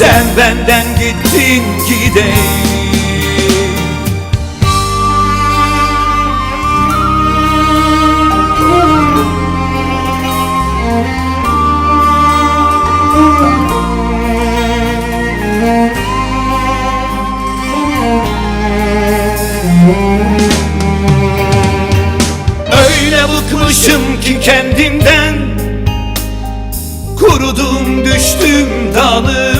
Sen benden gittin gideli Öyle bıkmışım ki kendimden. Kurudum düştüm dalımdan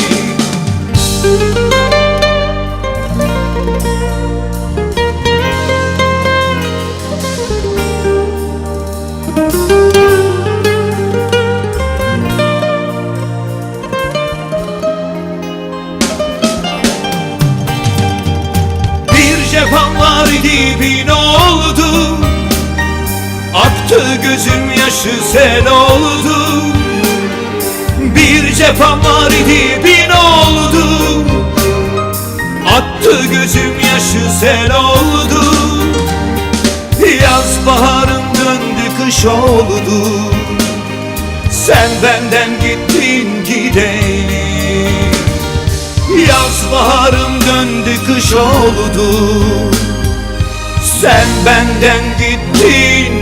Var idi bin oldu? Aktı gözüm yaşı sel oldu. Bir cefam var idi bin oldu? Attı gözüm yaşı sel oldu. Yaz baharım döndü kış oldu. Sen benden gittin gideli Yaz baharım döndü kış oldu. Sen benden gittin